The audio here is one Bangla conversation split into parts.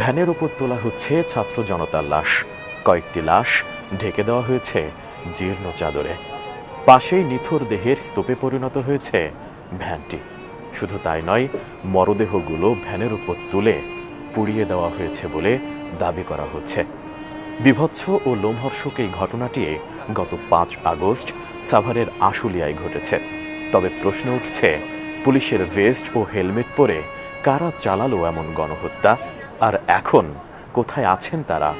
ভ্যানের ওপর তোলা হচ্ছে ছাত্র জনতার লাশ। কয়েকটি লাশ ঢেকে দেওয়া হয়েছে জীর্ণ চাদরে। পাশেই নিথর দেহের স্তূপে পরিণত হয়েছে ভ্যানটি। শুধু তাই নয়, মরদেহগুলো ভ্যানের উপর তুলে পুড়িয়ে দেওয়া হয়েছে বলে দাবি করা হচ্ছে। বিভৎস ও লোমহর্ষক এই ঘটনাটি গত পাঁচ আগস্ট সাভারের আশুলিয়ায় ঘটেছে। তবে প্রশ্ন উঠছে, পুলিশের ভেস্ট ও হেলমেট পরে কারা চালালো এমন গণহত্যা? আর এখন কোথায় আছেন তারা?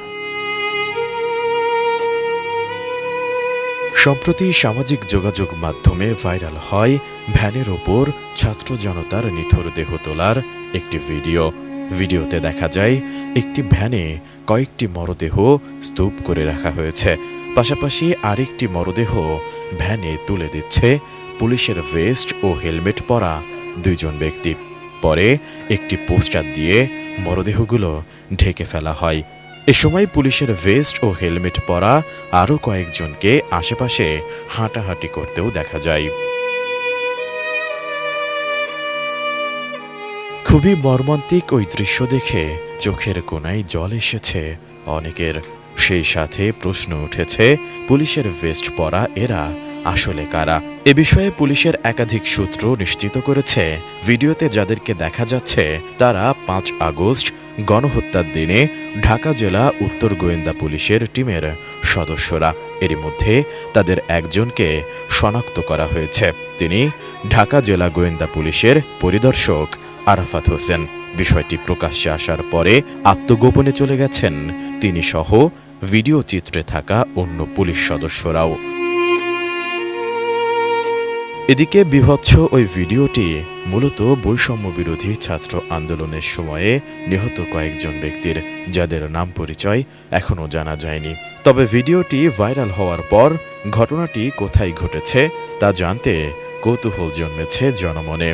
সম্প্রতি সামাজিক যোগাযোগ মাধ্যমে ভাইরাল হয় ভ্যানের ওপর ছাত্র জনতার নিথর দেহ তোলার একটি ভিডিও। ভিডিওতে দেখা যায়, একটি ভ্যানে কয়েকটি মরদেহ স্তূপ করে রাখা হয়েছে। পাশাপাশি আরেকটি মরদেহ ভ্যানে তুলে দিচ্ছে পুলিশের ভেস্ট ও হেলমেট পরা দুইজন ব্যক্তি। পরে একটি পোস্টার দিয়ে মরদেহগুলো ঢেকে ফেলা হয়। এ সময় পুলিশের ভেস্ট ও হেলমেট পরা আরও কয়েকজনকে আশেপাশে হাঁটাহাঁটি করতেও দেখা যায়। খুবই মর্মান্তিক ওই দৃশ্য দেখে চোখের কোনায় জল এসেছে। অনেকের সেই সাথে প্রশ্ন উঠেছে, পুলিশের ভেস্ট পরা এরা আসলে কারা? এ বিষয়ে পুলিশের একাধিক সূত্র নিশ্চিত করেছে। ভিডিওতে যাদেরকে দেখা যাচ্ছে, তারা পাঁচ আগস্ট, গণহত্যার দিনে ঢাকা জেলা উত্তর গোয়েন্দা পুলিশের টিমের সদস্যরা। এরই মধ্যে তাদের একজনকে শনাক্ত করা হয়েছে। তিনি ঢাকা জেলা গোয়েন্দা পুলিশের পরিদর্শক আরাফাত হোসেন। বিষয়টি প্রকাশ্যে আসার পরে আত্মগোপনে চলে গেছেন। তিনি সহ ভিডিও চিত্রে থাকা অন্য পুলিশ সদস্যরাও। এদিকে বিভৎস ওই ভিডিওটি মূলত বৈষম্য বিরোধী ছাত্র আন্দোলনের সময়ে নিহত কয়েকজন ব্যক্তির যাদের নাম পরিচয় এখনও জানা যায়নি। তবে ভিডিওটি ভাইরাল হওয়ার পর ঘটনাটি কোথায় ঘটেছে তা জানতে কৌতূহল জন্মেছে জনমনে।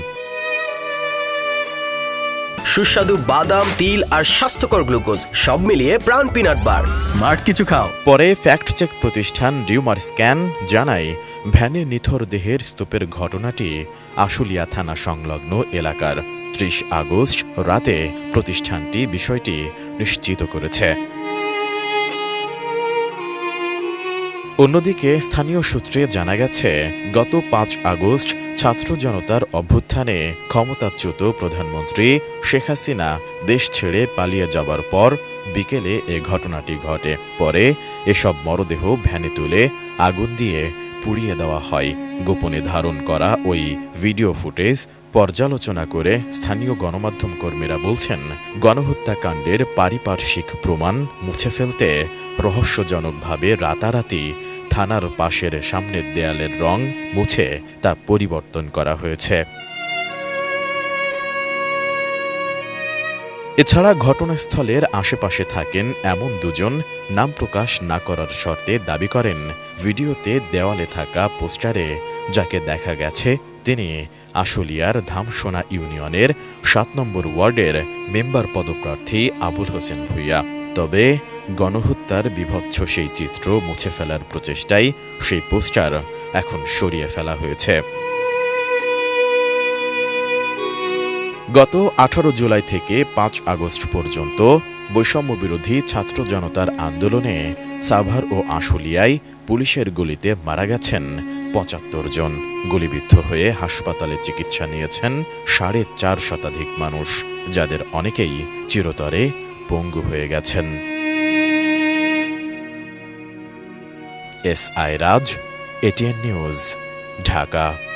সুস্বাদু বাদাম তিল আর স্বাস্থ্যকর গ্লুকোজ সব মিলিয়ে প্রাণ পিনাট বার। স্মার্ট কিছু খাও। পরে ফ্যাক্ট চেক প্রতিষ্ঠান ডিউমার স্ক্যান জানায় ভ্যানে নিথর দেহের স্তূপের ঘটনাটি আশুলিয়া থানা সংলগ্ন এলাকার ত্রিশ আগস্ট রাতে প্রতিষ্ঠানটি বিষয়টি নিশ্চিত করেছে। অন্যদিকে স্থানীয় সূত্রে জানা গেছে, গত পাঁচ আগস্ট ছাত্র জনতার অভ্যুত্থানে ক্ষমতাচ্যুত প্রধানমন্ত্রী শেখ হাসিনা দেশ ছেড়ে পালিয়ে যাবার পর বিকেলে এ ঘটনাটি ঘটে। পরে এসব মরদেহ ভ্যানে তুলে আগুন দিয়ে পুড়িয়ে দেওয়া হয়। গোপনে ধারণ করা ওই ভিডিও ফুটেজ পর্যালোচনা করে স্থানীয় গণমাধ্যম কর্মীরা বলছেন, গণহত্যাকাণ্ডের পারিপার্শ্বিক প্রমাণ মুছে ফেলতে রহস্যজনকভাবে রাতারাতি থানার পাশের সামনের দেয়ালের রং মুছে তা পরিবর্তন করা হয়েছে। এছাড়া ঘটনাস্থলের আশেপাশে থাকেন এমন দুজন নাম প্রকাশ না করার শর্তে দাবি করেন। ভিডিওতে দেওয়ালে থাকা পোস্টারে যাকে দেখা গেছে, তিনি আশুলিয়ার ধামসোনা ইউনিয়নের সাত নম্বর ওয়ার্ডের মেম্বার পদপ্রার্থী আবুল হোসেন ভুইয়া। তবে গণহত্যার বিভৎস সেই চিত্র মুছে ফেলার প্রচেষ্টায় সেই পোস্টার এখন সরিয়ে ফেলা হয়েছে। গত আঠারো জুলাই থেকে পাঁচ আগস্ট পর্যন্ত বৈষম্য বিরোধী ছাত্র জনতার আন্দোলনে সাভার ও আশুলিয়ায় পুলিশের গুলিতে মারা গেছেন পঁচাত্তর জন। গুলিবিদ্ধ হয়ে হাসপাতালে চিকিৎসা নিয়েছেন সাড়ে চার শতাধিক মানুষ, যাদের অনেকেই চিরতরে পঙ্গু হয়ে গেছেন। S I Raj, ATN news, Dhaka.